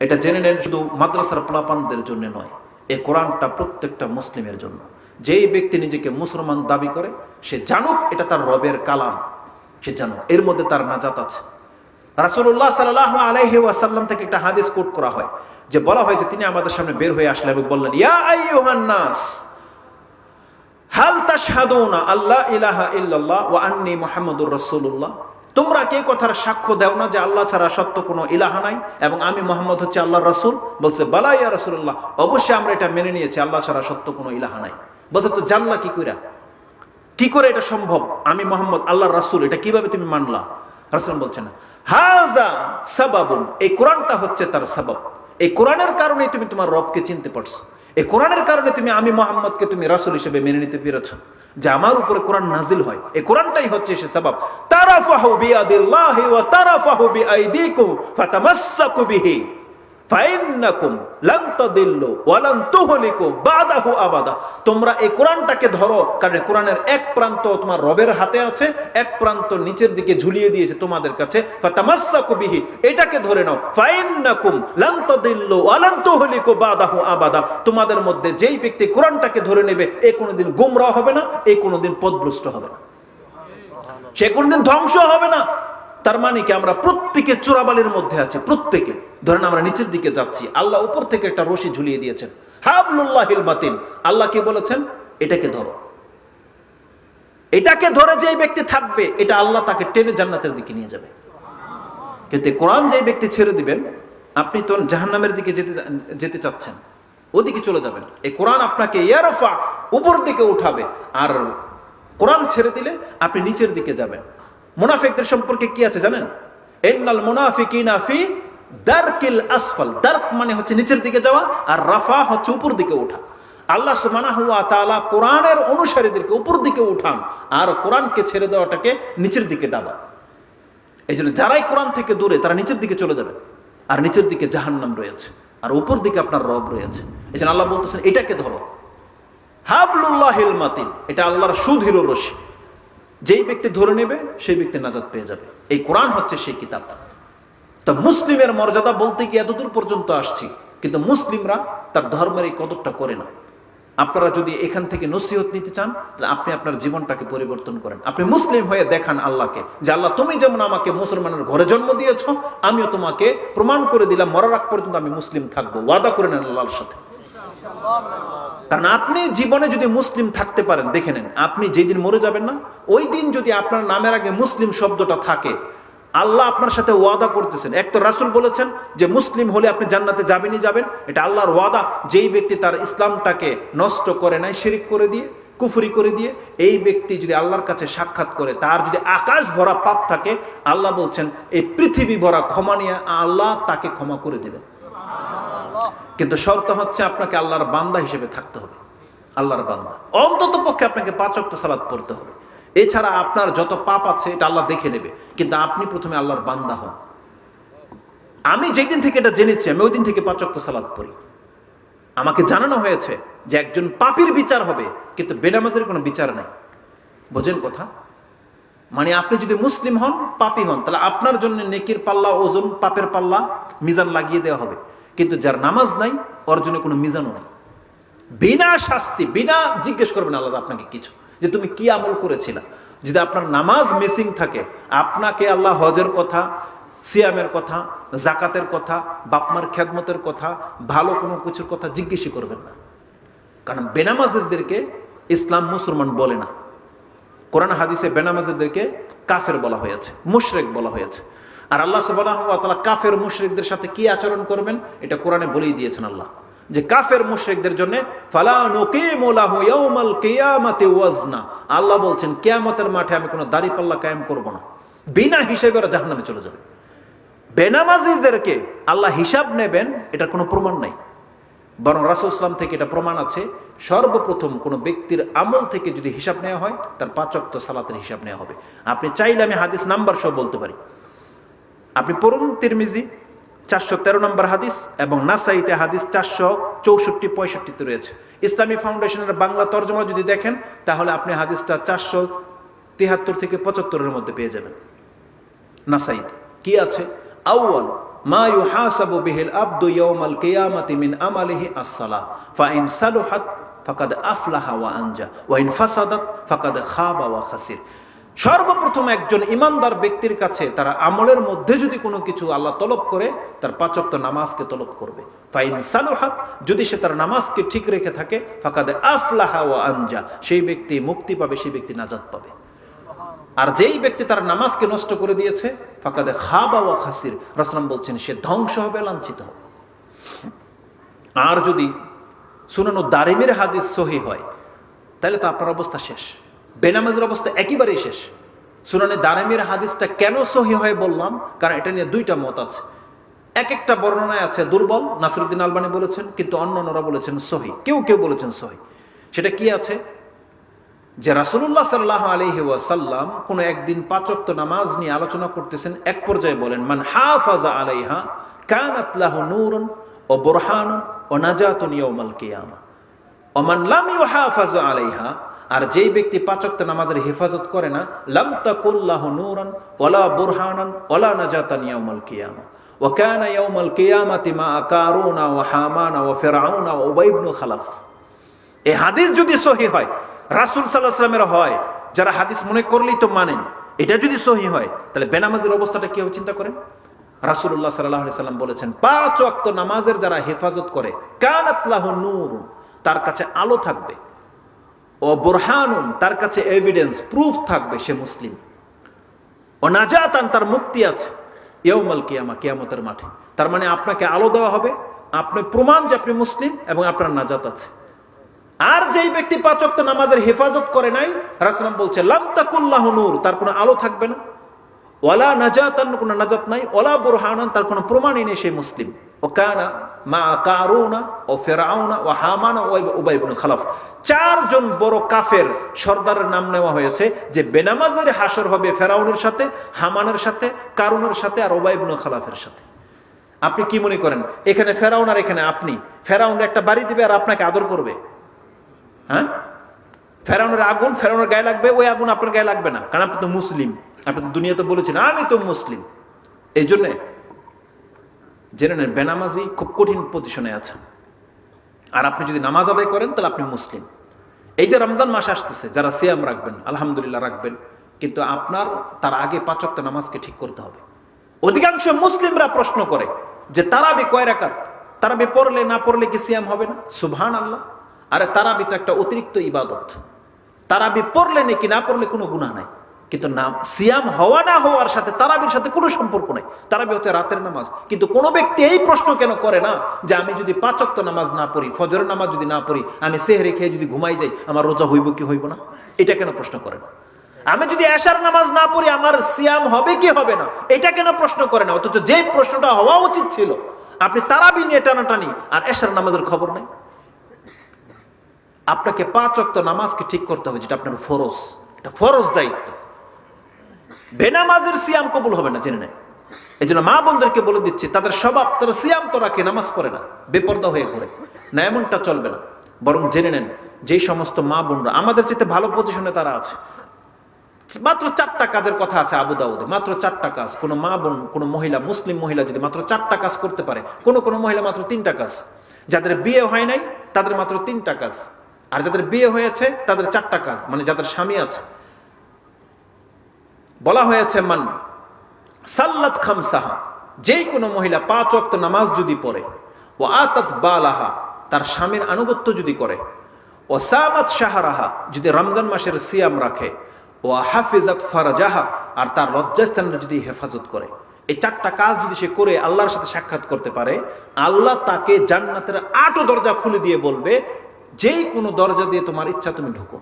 এটা জেনে নেন, শুধু মাদ্রাসার প্লাপানদের জন্য নয় এই কোরআনটা প্রত্যেকটা মুসলিমের জন্য। যেই ব্যক্তি নিজেকে মুসলমান দাবি করে, সে জানুক এটা তার রবের কালাম, সে জানুক, এর মধ্যে তার নাজাত আছে। রাসুল্লাহ সাল্লাহ আলাইহি ওয়াসাল্লাম থেকে একটা হাদিস কোট করা হয়, যে বলা হয় যে তিনি আমাদের সামনে বের হয়ে আসলেন এবং বললেন, ইয়া আইয়ুহান নাস, হাল তাশহাদুনা আল্লাহ ইলাহা ইল্লাল্লাহ ওয়া আন্নী মুহাম্মাদুর রাসূলুল্লাহ? তোমরা কে কথার সাক্ষ্য দাও না যে আল্লাহ ছাড়া সত্য কোনো ইলাহা নাই? এবং আমি মোহাম্মদ হচ্ছে আল্লাহর রাসূল। বলছে, বালা রাসূলুল্লাহ। অবশ্যই আমরা এটা মেনে নিয়েছি, আল্লাহ ছাড়া সত্য কোনো ইলাহা নাই। বলছে, তো জানলা কি কইরা? কি করে এটা সম্ভব? আমি মোহাম্মদ আল্লাহর রাসূল, এটা কীভাবে তুমি মানলা? রাসূল বলছে না। হাজা সাবাবুন এই কোরআনটা হচ্ছে তার সাবাব। এই কোরআনের কারণে তুমি তোমার রবকে চিনতে পারছ। এই কোরআনের কারণে তুমি আমি মোহাম্মদকে তুমি রাসুল হিসেবে মেনে নিতে পেরেছ। যে আমার উপরে কোরআন নাজিল হয়। এই কোরআনটাই হচ্ছে সে সবাব। তারাফাহু বিয়াদিল্লাহি ওয়া তারাফাহু বিআইদিকুম ফাতামাসসাকু বিহি। রবের হাতে আছে, এক প্রান্ত নিচের দিকে ঝুলিয়ে দিয়েছে তোমাদের কাছে। এটাকে ধরে নাও আবাদা। তোমাদের মধ্যে যেই ব্যক্তি কোরআনটাকে ধরে নেবে, এ কোনোদিন গোমরা হবে না এই কোনোদিন পদভ্রষ্ট হবে না। সে কোনোদিন ধ্বংস হবে না। তার মানে কি আমরা প্রত্যেকে চোরাবালির মধ্যে আছে, প্রত্যেকে। ধরেন আমরা নিচের দিকে যাচ্ছি, আল্লাহ উপর থেকে একটা রশি ঝুলিয়ে দিয়েছেন। হাবলুল্লাহিল বাতিন আল্লাহ কি বলেছেন? এটাকে ধরো। এটাকে ধরে যে ব্যক্তি থাকবে, এটা আল্লাহ তাকে টেনে জান্নাতের দিকে নিয়ে যাবে। কিন্তু কোরআন যে ব্যক্তি ছেড়ে দিবেন, আপনি তো জাহান্নামের দিকে যেতে যেতে চাচ্ছেন। ওদিকে চলে যাবেন। এই কোরআন আপনাকে ইয়ারফা উপর দিকে উঠাবে। আর কোরআন ছেড়ে দিলে আপনি নিচের দিকে যাবেন। মুনাফিকদের সম্পর্কে কি আছে জানেন? এন্নাল মুনাফিকিনা ফি দারকিল আসফাল। দার্ক মানে হচ্ছে নিচের দিকে যাওয়া আর রাফা হচ্ছে উপর দিকে ওঠা। আল্লাহ সুবহানাহু ওয়া তাআলা কোরআনের অনুসারীদেরকে উপর দিকে উঠান আর কোরআনকে ছেড়ে দেওয়াটাকে নিচের দিকে ডাবা এই জন্য যারাই কোরআন থেকে দূরে, তারা নিচের দিকে চলে যাবে। আর নিচের দিকে জাহান্নাম রয়েছে। আর উপর দিকে আপনার রব রয়েছে। এই জন্য আল্লাহ বলতেছেন, এটাকে ধরো। হাবলুল্লাহিল মাতিন। এটা আল্লাহর সুদৃঢ় রশি যেই ব্যক্তি ধরে নেবে, সেই ব্যক্তি নাজাদ পেয়ে যাবে। এই কোরআন হচ্ছে সেই কিতাব। তা মুসলিমের মর্যাদা বলতে গিয়ে এতদূর পর্যন্ত আসছি, কিন্তু মুসলিমরা তার ধর্মের এই কদরটা করে না। আপনারা যদি এখান থেকে নসিহত নিতে চান, তাহলে আপনি আপনার জীবনটাকে পরিবর্তন করেন। আপনি মুসলিম হয়ে দেখান আল্লাহকে, যে আল্লাহ, তুমি যেমন আমাকে মুসলমানের ঘরে জন্ম দিয়েছ, আমিও তোমাকে প্রমাণ করে দিলাম, মরার আগ পর্যন্ত আমি মুসলিম থাকব। ওয়াদা করে নেন আল্লাহর সাথে। কারণ আপনি জীবনে যদি মুসলিম থাকতে পারেন, দেখে নেন, আপনি যেদিন মরে যাবেন না, ওই দিন যদি আপনার নামের আগে মুসলিম শব্দটা থাকে, আল্লাহ আপনার সাথে ওয়াদা করতেছেন। এক তো রাসুল বলেছেন যে মুসলিম হলে আপনি জান্নাতে যাবেনই যাবেন। এটা আল্লাহর ওয়াদা। যেই ব্যক্তি তার ইসলামটাকে নষ্ট করে নাই, শিরিক করে দিয়ে, কুফরি করে দিয়ে, এই ব্যক্তি যদি আল্লাহর কাছে সাক্ষাৎ করে, তার যদি আকাশ ভরা পাপ থাকে, আল্লাহ বলছেন, এই পৃথিবী ভরা ক্ষমা নিয়ে আল্লাহ তাকে ক্ষমা করে দেবেন। কিন্তু শর্ত হচ্ছে আপনাকে আল্লাহর বান্দা হিসেবে থাকতে হবে। আল্লাহর বান্দা। অন্তত পক্ষে আপনাকে পাঁচ সালাদ পড়তে হবে। এছাড়া আপনার যত পাপ আছে, এটা আল্লাহ দেখে নেবে। কিন্তু আপনি প্রথমে আল্লাহর বান্দা হন। আমি যেদিন থেকে এটা জেনেছি, আমি ওই দিন থেকে পাঁচ সালাদ পড়ি। আমাকে জানানো হয়েছে যে একজন পাপির বিচার হবে, কিন্তু বেনামাজের কোনো বিচার নাই। বোঝেন কথা? মানে আপনি যদি মুসলিম হন, পাপি হন, তাহলে আপনার জন্য নেকির পাল্লা, ওজন পাপের পাল্লা, মিজান লাগিয়ে দেওয়া হবে। কিন্তু যার নামাজ নাই ওর জন্য কোনো মিজানও নাই। বিনা শাস্তি, বিনা জিজ্ঞেস করবেন আল্লাহ আপনাকে কিছু। যে তুমি কি আমল করেছিলা? যদি আপনার নামাজ মিসিং থাকে, আপনাকে আল্লাহ হজের কথা, সিয়ামের কথা, জাকাতের কথা, বাপমার খেদমতের কথা, ভালো কোনো কিছুর কথা জিজ্ঞেসই করবেন না। কারণ বেনামাজেরদেরকে ইসলাম মুসলমান বলে না। কোরআন হাদিসে বেনামাজেরদেরকে কাফের বলা হয়েছে, মুশরেক বলা হয়েছে। আর আল্লাহ সুবাহ কাফের মুশরিকদের সাথে কি আচরণ করবেন? এটা কোরআনে বলেই দিয়েছেন আল্লাহ। যে কাফের মুশরিকদের জন্য আল্লাহ বলছেন, কেয়ামতের মাঠে আমি কোনো দাড়ি পাল্লা কায়েম করব না। বিনা হিসেবে ওরা জাহান্নামে চলে যাবে। বেনামাজিদেরকে আল্লাহ হিসাব নেবেন, এটার কোনো প্রমাণ নাই। বরং রাসুল ইসলাম থেকে এটা প্রমাণ আছে, সর্বপ্রথম কোনো ব্যক্তির আমল থেকে যদি হিসাব নেওয়া হয়, তার পাঁচক্ত সালাতের হিসাব নেওয়া হবে। আপনি চাইলে আমি হাদিস নাম্বার সব বলতে পারি। আপনি পড়ুন তিরমিজি, চারশো তেরো নম্বর হাদিস এবং নাসাইতে হাদিস চারশো চৌষট্টি পঁয়ষট্টিতে রয়েছে। ইসলামী ফাউন্ডেশনের বাংলা তর্জমা যদি দেখেন, তাহলে আপনি হাদিসটা চারশো তিহাত্তর থেকে পঁচাত্তরের মধ্যে পেয়ে যাবেন। নাসাইতে কি আছে? আউয়াল, মা ইউহাসাবু বিহিল আবদু ইয়াউমাল কিয়ামাতি মিন আমালিহি আস-সালাহ ফাইন সালুহাত ফাকাদ আফলাহা ওয়া আনজা, ওয়া ইন ফাসাদাত ফাকাদ খাবা ওয়া খাসির। সর্বপ্রথম একজন ইমানদার ব্যক্তির কাছে তারা আমলের মধ্যে যদি কোনো কিছু আল্লাহ তলব করে, তার পাঁচক্ত নামাজকে তলব করবে। ফাইন সালুহাত, যদি সে তার নামাজকে ঠিক রেখে থাকে, ফাকাদ আফলাহা ওয়া আনজা, সেই ব্যক্তি মুক্তি পাবে, সেই ব্যক্তি নাজাত পাবে। আর যেই ব্যক্তি তার নামাজকে নষ্ট করে দিয়েছে, ফাঁকাদে খাবা ওয়া খাসির রসলাম বলছেন, সে ধ্বংস হবে, লাঞ্ছিত হবে। আর যদি সুনানো দারিমের হাদিস সহি হয়, তাহলে তো আপনার অবস্থা শেষ। বেনামাজের অবস্থা একেবারেই শেষ। সুনানে দারামির হাদিসটা কেন সহি হয় বললাম, কারণ এটা নিয়ে দুইটা মত আছে। এক একটা বর্ণনায় আছে দুর্বল, নাসরুদ্দিন আলবানি বলেছেন, কিন্তু অন্য অন্যরা বলেছেন সহি। কেউ কেউ বলেছেন সহি। সেটা কি আছে? যে রাসুল্লাহ সাল্লাহ আলহি ওয়াসাল্লাম কোনো একদিন পাচক্ত নামাজ নিয়ে আলোচনা করতেছেন, এক পর্যায়ে বলেন, মান হাফাজা আলাইহা কান আতলাহ নূরুন ও বুরহানুন ও নাজাতুন ইয়াউমাল কিয়ামা। ওমান লাম ইউহাফাজু আলাইহা আর যেই ব্যক্তি পাচক্ত নামাজের হেফাজত করে না লাম তাকুল্লাহু নূরান ওয়ালা বুরহানান ওয়ালা নাজাতান ইয়াউমাল কিয়ামা وكان يوم القيامة مع قارون وحامان وفرعون وأبي بن خلف এই হাদিস যদি সহি হয় রাসুল সাল্লাহ সাল্লামের হয় যারা হাদিস মনে করলেই তো মানেন এটা যদি সহি হয় তাহলে বেনামাজের অবস্থাটা কি হবে চিন্তা করেন রাসুল্লাহ সাল্লাহ সাল্লাম বলেছেন পাঁচ অক্ত নামাজের যারা হেফাজত করে কানাতলাহ নূর তার কাছে আলো থাকবে ও বোরহানুন, তার কাছে এভিডেন্স প্রুফ থাকবে সে মুসলিম। ও নাজাতান, তার মুক্তি আছে ইয়ৌমাল কিয়ামা, কিয়ামতের মাঠে। তার মানে আপনাকে আলো দেওয়া হবে, আপনি প্রমাণ যে আপনি মুসলিম এবং আপনার নাজাত আছে। আর যেই ব্যক্তি পাচক্ত নামাজের হেফাজত করে নাই রাসলাম বলছে লামতাকুল্লাহ নূর তার কোনো আলো থাকবে না। ওলা নাজাতান, কোনো নাজাত নাই। ওলা বুরহানান, তার কোনো প্রমাণই নেই সে মুসলিম। ও কানা মা কারুনা ও ফেরাউনা ও হামানা ও উবাইবুল খালাফ চারজন বড় কাফের সর্দারের নাম নেওয়া হয়েছে যে বেনামাজের হাসর হবে ফেরাউনের সাথে, হামানের সাথে, কারুনের সাথে আর ওবাইবুল খালাফের সাথে। আপনি কি মনে করেন? এখানে ফেরাউন আর এখানে আপনি। ফেরাউন একটা বাড়ি দিবে আর আপনাকে আদর করবে। হ্যাঁ? ফেরাউনের আগুন ফেরাউনের গায়ে লাগবে, ওই আগুন আপনার গায়ে লাগবে না। কারণ আপনি তো মুসলিম। আপনি তো দুনিয়াতে বলেছেন, আমি তো মুসলিম। এই জন্যে জেনে নেন, বেনামাজি খুব কঠিন পজিশনে আছে আর আপনি যদি নামাজ আদায় করেন, তাহলে আপনি মুসলিম। এই যে রমজান মাস আসতেছে, যারা সিয়াম রাখবেন, আলহামদুলিল্লাহ রাখবেন, কিন্তু আপনার, তার আগে পাচকটা নামাজকে ঠিক করতে হবে। অধিকাংশ মুসলিমরা প্রশ্ন করে যে তারাবি কয় রাকাত? তারাবি পড়লে না পড়লে কি সিয়াম হবে না? সুবহান আল্লাহ আরে তারাবি তো একটা অতিরিক্ত ইবাদত। তারাবি পড়লে নাকি না পড়লে কোনো গুণা নাই? কিন্তু নাম সিয়াম হওয়া না হওয়ার সাথে তারাবির সাথে কোনো সম্পর্ক নাই। তারাবি হচ্ছে রাতের নামাজ। কিন্তু কোনো ব্যক্তি এই প্রশ্ন কেন করে না যে আমি যদি পাঁচক্ত নামাজ না পড়ি ফজরের নামাজ যদি না পড়ি, আমি সেহরে খেয়ে যদি ঘুমাই যাই, আমার রোজা হইব কি হইব না? এটা কেন প্রশ্ন করে না? আমি যদি এশার নামাজ না পড়ি, আমার সিয়াম হবে কি হবে না? এটা কেন প্রশ্ন করে না? অথচ যে প্রশ্নটা হওয়া উচিত ছিল, আপনি তারাবি নিয়ে টানাটানি, আর এশার নামাজের খবর নাই। আপনাকে পাঁচ অক্ত নামাজকে ঠিক করতে হবে, যেটা আপনার ফরজ। এটা ফরজ দায়িত্ব। বেনামাজের সিয়াম কবুল হবে না, জেনে নেন এই জন্য মা বোনদেরকে বলে দিচ্ছি, তাদের স্বভাব তারা সিয়াম তো রাখে, নামাজ পড়ে না, বেপর্দা হয়ে ঘুরে না, এমনটা চলবে না। বরং জেনে নেন, যেই সমস্ত মা বোনরা, আমাদের চেয়ে ভালো পজিশনে তারা আছে। মাত্র চারটা কাজের কথা আছে আবু দাউদে, মাত্র চারটা কাজ। কোনো মা বোন, কোনো মহিলা, মুসলিম মহিলা যদি মাত্র চারটা কাজ করতে পারে, কোনো কোনো মহিলা মাত্র তিনটা কাজ। যাদের বিয়ে হয় নাই, তাদের মাত্র তিনটা কাজ। আর যাদের বিয়ে হয়েছে, তাদের চারটা কাজ মানে যাদের স্বামী আছে বলা হয়েছে, মান সাল্লাত খামসাহা যেই কোনো মহিলা পাঁচ অক্ত নামাজ যদি পড়ে ও আতাত বালাহা, তার স্বামীর আনুগত্য যদি করে ও সামাত শাহরাহা, যদি রমজান মাসের সিয়াম রাখে ও হাফিজাত ফারাজাহা, আর তার লজ্জাস্থানের যদি হেফাজত করে। এই চারটা কাজ যদি সে করে, আল্লাহর সাথে সাক্ষাৎ করতে পারে, আল্লাহ তাকে জান্নাতের আটো দরজা খুলে দিয়ে বলবে, যেই কোনো দরজা দিয়ে তোমার ইচ্ছা তুমি ঢুকো।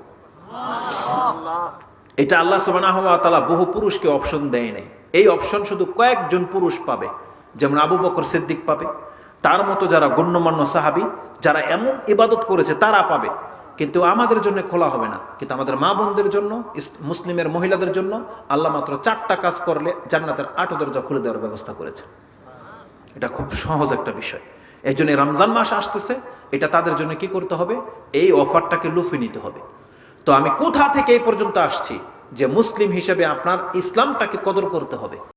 এটা আল্লাহ সুবাহ তালা বহু পুরুষকে অপশন দেয় নাই। এই অপশন শুধু কয়েকজন পুরুষ পাবে। যেমন আবু বকর সিদ্দিক পাবে। তার মতো যারা গণ্যমান্য সাহাবি, যারা এমন ইবাদত করেছে, তারা পাবে। কিন্তু আমাদের জন্য খোলা হবে না। কিন্তু আমাদের মা বোনদের জন্য মুসলিমের মহিলাদের জন্য আল্লাহ মাত্র চারটা কাজ করলে জান্নাতের আটো দরজা খুলে দেওয়ার ব্যবস্থা করেছে। এটা খুব সহজ একটা বিষয়। এই জন্য রমজান মাস আসতেছে। এটা তাদের জন্য কি করতে হবে? এই অফারটাকে লুফে নিতে হবে। তো আমি কোথা থেকে এই পর্যন্ত আসছি যে মুসলিম হিসেবে আপনার ইসলামটাকে কদর করতে হবে?